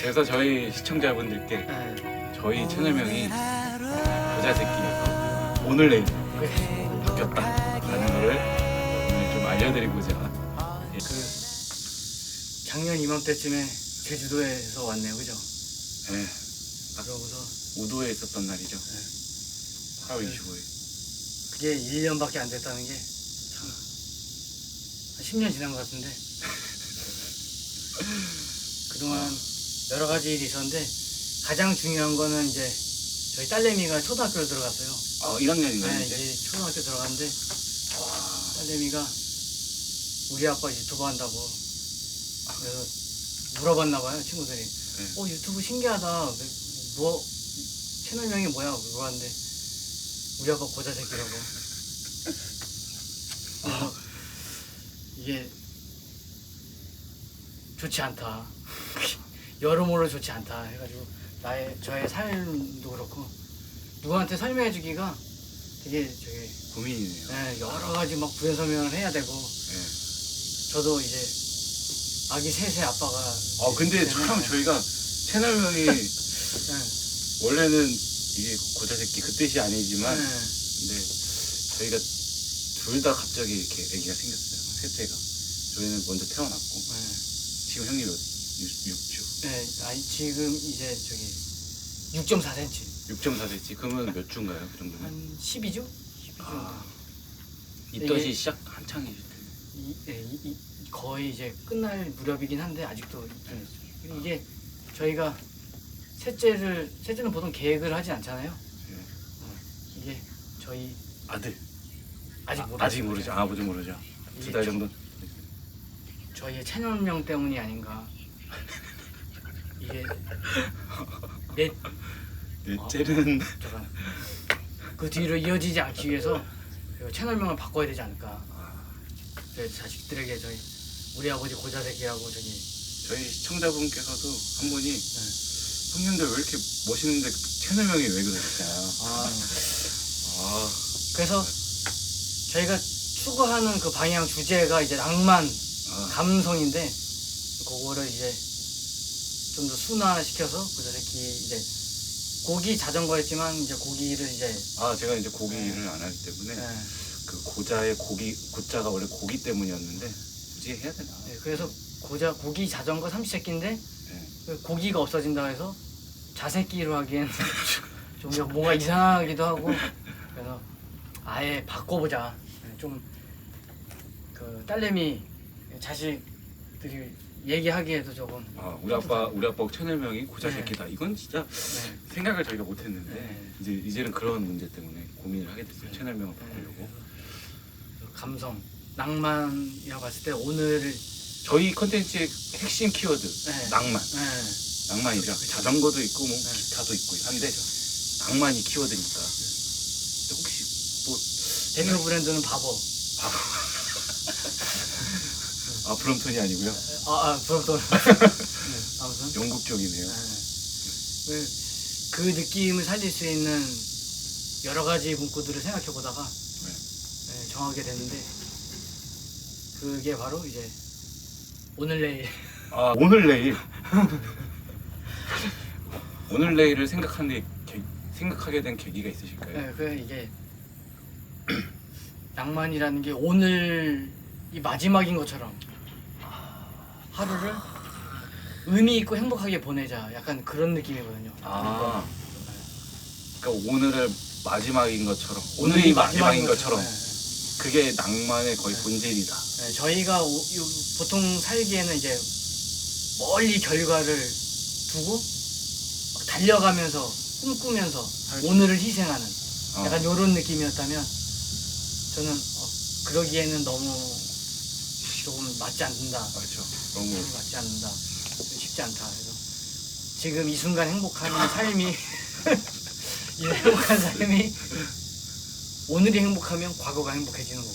그래서 저희 시청자분들께 네. 저희 채널명이 부자새끼에서 오늘 내일 바뀌었다라는 거를 오늘 좀 알려드리고자 예, 그 작년 이맘때쯤에 제주도에서 왔네요, 그죠? 예, 그러고서 우도에 있었던 날이죠. 8월 25일. 그게 1년밖에 안 됐다는 게 참. 한 10년 지난 것 같은데 그동안 여러 가지 일이 있었는데 가장 중요한 거는 이제 저희 딸내미가 초등학교를 들어갔어요. 아, 1학년인가요? 네, 이제? 이제 초등학교 들어갔는데 와, 딸내미가 우리 아빠 유튜브 한다고 그래서 물어봤나 봐요 친구들이 어 유튜브 신기하다 뭐 채널명이 뭐야 물어봤는데 우리 아빠 고자 새끼라고 그래서 이게 좋지 않다 여러모로 좋지 않다 해가지고 나의 저의 삶도 그렇고 누구한테 설명해주기가 되게 저기 고민이네요. 네, 여러 가지 막 부연 설명을 해야 되고 예. 저도 이제 아기 셋의 아빠가 아, 근데 되기 참 때문에, 저희가 채널명이 네, 원래는 이게 고자 새끼 그 뜻이 아니지만 네, 근데 저희가 둘 다 갑자기 이렇게 아기가 생겼어요. 셋째가. 저희는 먼저 태어났고 네, 지금 형님 몇 6, 주 네, 아니 지금 이제 저기 6.4cm 6.4cm 그러면 몇 주인가요? 그 정도면? 한 12주? 12주 아, 이게- 입덧이 시작 한창이실 텐데. 이, 예, 이, 이, 거의 이제 끝날 무렵이긴 한데 아직도 있긴 있어요. 그리고 이게 저희가 셋째를 셋째는 보통 계획을 하진 않잖아요. 예. 어, 이게 저희 아들. 아직 아, 모르죠. 아직 모르죠. 아, 아버지 모르죠. 두달 정도. 저희의 채널명 때문이 아닌가. 이게 넷 넷째는 잠깐 그 뒤로 이어지지 않기 위해서 그 채널명을 바꿔야 되지 않을까. 저희 자식들에게 저희 우리 아버지 고자새끼라고 저기 저희 시청자분께서도 한 분이 네. 형님들 왜 이렇게 멋있는데 채널명이 왜 그러셨잖아요. 아 아, 그래서 저희가 추구하는 그 방향 주제가 이제 낭만 아, 감성인데 그거를 이제 좀 더 순화시켜서 고자새끼 이제 고기 자전거였지만 이제 고기를 이제 아, 제가 이제 고기를 안 하기 때문에 예, 그 고자의 고기 고자가 원래 고기 때문이었는데 굳이 해야 되나? 예, 그래서 고자 고기 자전거 삼시세끼인데 예. 그 고기가 없어진다 해서 자새끼로 하기엔 좀 뭔가 이상하기도 하고 그래서 아예 바꿔보자 좀 그 딸내미 자식들이 얘기하기에도 조금 아, 우리 아빠 우리 아빠 채널명이 고자 새끼다. 이건 진짜 네. 생각을 저희가 못했는데 네. 이제 이제는 그런 문제 때문에 고민을 하게 됐어요. 네. 채널명을 네. 바꾸려고. 감성 낭만이라고 봤을 때 오늘을 저희 컨텐츠의 핵심 키워드 네. 낭만. 네. 낭만이죠. 자전거도 있고 뭐 네. 기타도 있고 한데 낭만이 키워드니까. 혹시 뭐 대표 브랜드는 바보 아 브럼톤이 아니고요. 아, 아 부럽다 네, 아무튼 영국 쪽이네요. 그, 그 느낌을 살릴 수 있는 여러 가지 문구들을 생각해 보다가 네. 네, 정하게 됐는데 그게 바로 이제 오늘 내일 아 오늘 내일 오늘 내일을 생각하는 게, 생각하게 된 계기가 있으실까요? 네, 그 이게 낭만이라는 게 오늘 이 마지막인 것처럼 하루를 의미 있고 행복하게 보내자 약간 그런 느낌이거든요. 아 그러니까 오늘의 마지막인 것처럼 오늘이 마지막인 것처럼 네. 그게 낭만의 거의 네. 본질이다. 네, 저희가 오- 요- 보통 살기에는 이제 멀리 결과를 두고 막 달려가면서 꿈꾸면서 오늘을 희생하는 어. 약간 이런 느낌이었다면 저는 어, 그러기에는 너무 조금 맞지 않는다. 그렇죠. 너무 맞지 않는다. 쉽지 않다. 그래서 지금 이 순간 행복한 삶이 이 행복한 삶이 오늘이 행복하면 과거가 행복해지는 거고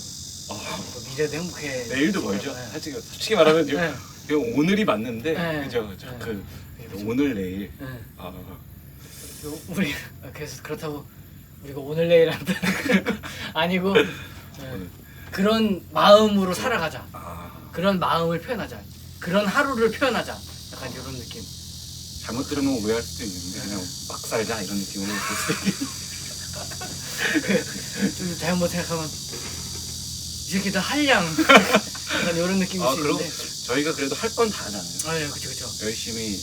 어, 또 미래도 행복해. 내일도 멀죠. 네. 솔직히, 솔직히 말하면 요 네. 그냥 오늘이 맞는데 네. 그죠? 그죠? 네. 그 그렇죠. 오늘 내일 네. 아, 요- 우리 그래서 그렇다고 우리가 오늘 내일 한다 아니고 네. 오늘. 그런 마음으로 살아가자. 아 그런 마음을 표현하자. 그런 하루를 표현하자. 약간 이런 느낌. 잘못 들으면 오해할 수도 있는데 그냥 막 살자 이런 느낌으로 볼 수도 있 좀 잘못 생각하면 이 새끼들 한량 약간 이런 느낌일 아 수 그리고 있는데 저희가 그래도 할 건 다 하잖아요. 아 예, 그쵸 그쵸 열심히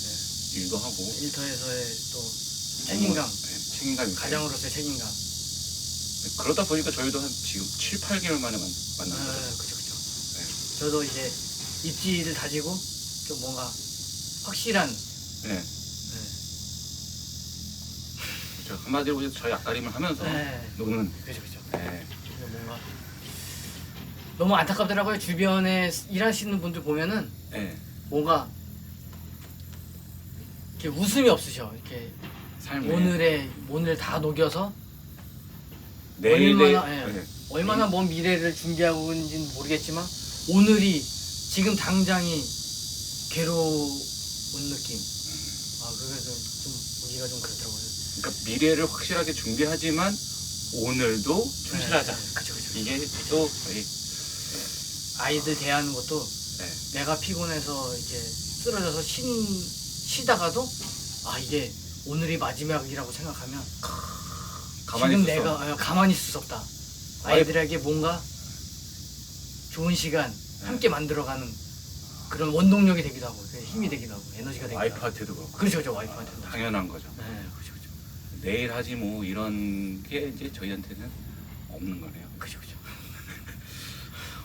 일도 하고 일터에서의 또 책임감 네, 책임감이 가장으로서의 책임감 그러다 보니까 저희도 한 지금 7, 8개월 만에 만, 아. 그쵸 그쵸 네. 저도 이제 입지를 다지고 좀 뭔가 확실한 네. 네. 그렇죠. 한마디로 보면 저희 앞가림을 하면서 네. 노는 그죠 그죠 네. 뭔가 너무 안타깝더라고요 주변에 일하시는 분들 보면은 네. 뭔가 이렇게 웃음이 없으셔 이렇게 삶에 오늘의 오늘 다 녹여서 내일의 얼마나 예, 네. 얼마나 먼 미래를 준비하고 있는지는 모르겠지만 오늘이 지금 당장이 괴로운 느낌. 아 그래서 좀 보기가 좀 그렇더라고요. 그러니까 미래를 확실하게 준비하지만 오늘도 충실하자. 네, 네, 그쵸 그쵸. 이게 또 저희 아이들 대하는 것도 네. 내가 피곤해서 이제 쓰러져서 쉰, 쉬다가도 아 이게 오늘이 마지막이라고 생각하면 가만히 지금 있어서 내가 어, 가만히 있을 수 없다. 아이들에게 뭔가 좋은 시간 네. 함께 만들어가는 그런 원동력이 되기도 하고 힘이 되기도 하고 에너지가 되기도 하고. 와이프한테도 그렇고. 그렇죠 그렇죠 와이프한테 당연한 거죠. 네 그렇죠 그렇죠. 내일 하지 뭐 이런 게 이제 저희한테는 없는 거네요. 그렇죠 그렇죠.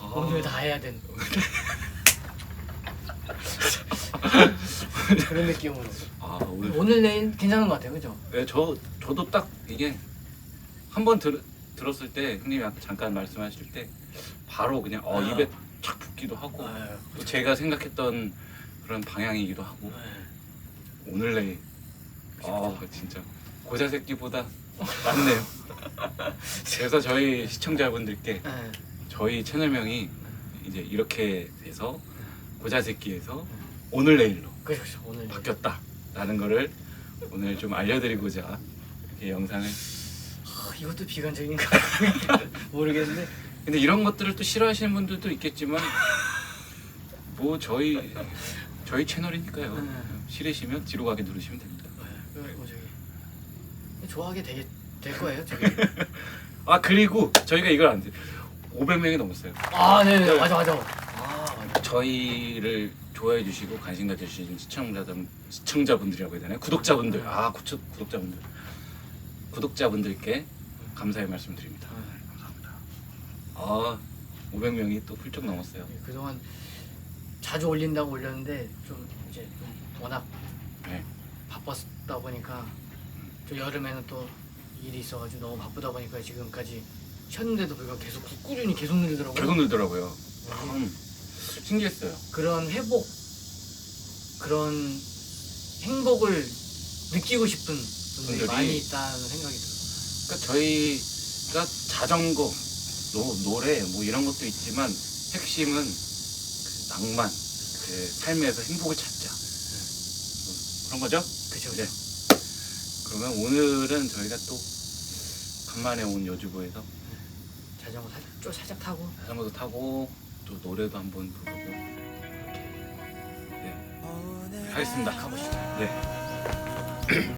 아, 오늘 다 해야 되는. 그런 느낌으로. 아 오늘 오늘 내일 괜찮은 것 같아요 그죠? 네, 저 저도 딱 이게 한 번 들 었을 때 형님이 아까 잠깐 말씀하실 때 바로 그냥 어 아. 입에 착 붙기도 하고 아유, 또 제가 생각했던 그런 방향이기도 하고 오늘 내일 아 진짜 고자 새끼보다 낫네요. 그래서 저희 시청자분들께 네. 저희 채널명이 이제 이렇게 돼서 고자 새끼에서 오늘 내일로 그렇죠 그렇죠 오늘. 바뀌었다라는 거를 오늘 좀 알려드리고자 이렇게 영상을 아, 이것도 비관적인가 모르겠는데. 근데 이런 것들을 또 싫어하시는 분들도 있겠지만 뭐 저희 저희 채널이니까요. 음. 싫으시면 뒤로 가게 누르시면 됩니다. 그, 뭐 저기 좋아하게 되게 될 거예요 저기? 아 그리고 저희가 이걸 안 돼. 500명이 넘었어요. 아 네네 네. 맞아 맞아. 아 맞아. 저희를 좋아해 주시고 관심 가져 주신 시청자들 시청자분들이라고 해야 되나요? 구독자분들. 아 구독 구독자분들. 구독자분들께 감사의 말씀드립니다. 네. 감사합니다. 아 500명이 또 훌쩍 넘었어요. 네, 그동안 자주 올린다고 올렸는데 좀 이제 좀 워낙 네. 바빴다 보니까 또 여름에는 또 일이 있어가지고 너무 바쁘다 보니까 지금까지 쉬었는데도 불구하고 계속 꾸- 꾸준히 계속 늘더라고요. 계속 늘더라고요. 음, 신기했어요. 그런 회복, 그런 행복을 느끼고 싶은 분들이 분들이- 많이 있다는 생각이 들어요. 그러니까 저희가 자전거, 노, 노래 뭐 이런 것도 있지만 핵심은 그 낭만, 그 삶에서 행복을 찾자. 뭐 그런 거죠? 그죠, 네. 그죠. 그러면 오늘은 저희가 또 간만에 온 여주고에서 자전거 살짝, 좀 살짝 타고 자전거도 타고 또 노래도 한번 부르고 이렇게 네, 하겠습니다. 가보시죠. 네.